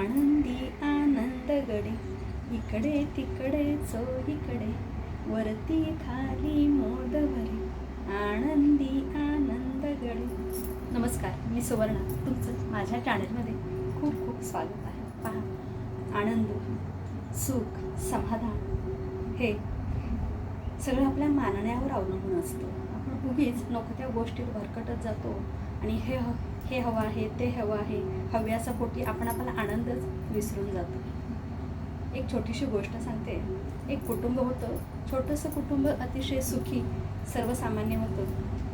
आनंदी आनंद गडे इकडे तिकडे चोहीकडे वरती खाली मोद भरे आनंदी आनंद गडे नमस्कार मी सुवर्णा. तुमचं माझ्या चॅनलमध्ये खूप खूप स्वागत आहे. पहा आनंद सुख समाधान हे सगळं आपल्या मानण्यावर अवलंबून असतं. आपण उगीच नको त्या गोष्टीत भरकटत जातो आणि हे हे हवं आहे ते हवं आहे. हव्याचा पोटी आपण आपला आनंदच विसरून जातो. एक छोटीशी गोष्ट सांगते. एक कुटुंब होतं. छोटंसं कुटुंब अतिशय सुखी सर्वसामान्य होतं.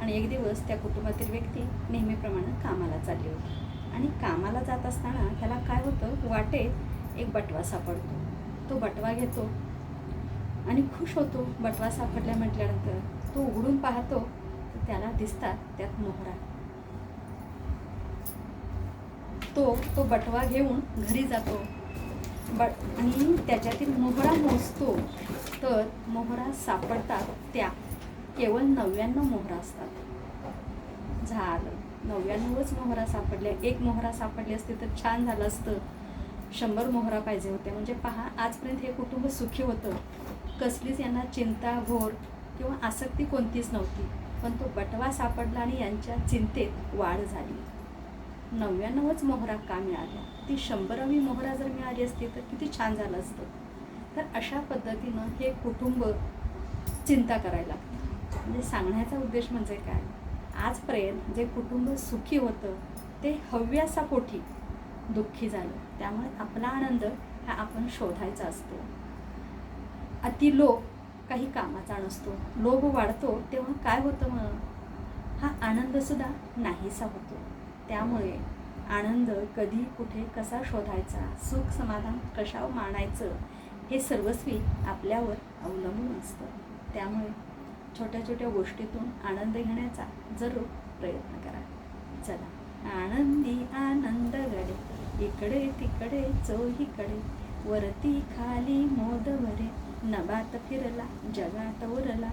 आणि एक दिवस त्या कुटुंबातील व्यक्ती नेहमीप्रमाणे कामाला चालली होती. आणि कामाला जात असताना त्याला काय होतं? वाटेत एक बटवा सापडतो. तो बटवा घेतो आणि खुश होतो. बटवा सापडल्या म्हटल्यानंतर तो उघडून पाहतो. तर त्याला दिसतात त्यात मोहरा. तो तो बटवा घेऊन घरी जातो. बट आणि त्याच्यातील मोहरा मोजतो. तर मोहरा सापडतात त्या. केवळ नव्याण्णव मोहरा असतात. झालं. नव्याण्णवच मोहरा सापडल्या. एक मोहरा सापडली असती तर छान झालं असतं. शंभर मोहरा पाहिजे होते. म्हणजे पहा आजपर्यंत हे कुटुंब सुखी होतं. कसलीच यांना चिंता घोर किंवा आसक्ती कोणतीच नव्हती. पण तो बटवा सापडला आणि यांच्या चिंतेत वाढ झाली. नव्याण्णवच मोहरा का मिळाल्या? ती शंभरावी मोहरा जर मिळाली असती तर किती छान झालं असतं. तर अशा पद्धतीनं हे कुटुंब चिंता करायला लागतं. म्हणजे सांगण्याचा उद्देश म्हणजे काय? आजपर्यंत जे कुटुंब सुखी होतं ते हव्यासापोटी दुःखी झालं. त्यामुळे आपला आनंद हा आपण शोधायचा असतो. अति लोभ काही कामाचा नसतो. लोभ वाढतो तेव्हा काय होतं मग? हा आनंदसुद्धा नाहीसा होतो. त्यामुळे आनंद कधी कुठे कसा शोधायचा सुख समाधान कशावर मानायचं हे सर्वस्वी आपल्यावर अवलंबून असतं. त्यामुळे छोट्या छोट्या गोष्टीतून आनंद घेण्याचा जरूर प्रयत्न करा. चला. आनंदी आनंद गडे इकडे तिकडे चोहीकडे वरती खाली मोद भरे नबात फिरला जगात उरला.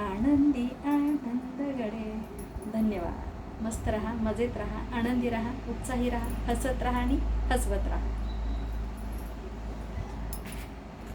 आनंदी आनंद गडे मस्त राहा मजेत राहा आनंदी राहा उत्साही राहा हसत राहा आणि हसवत राहा.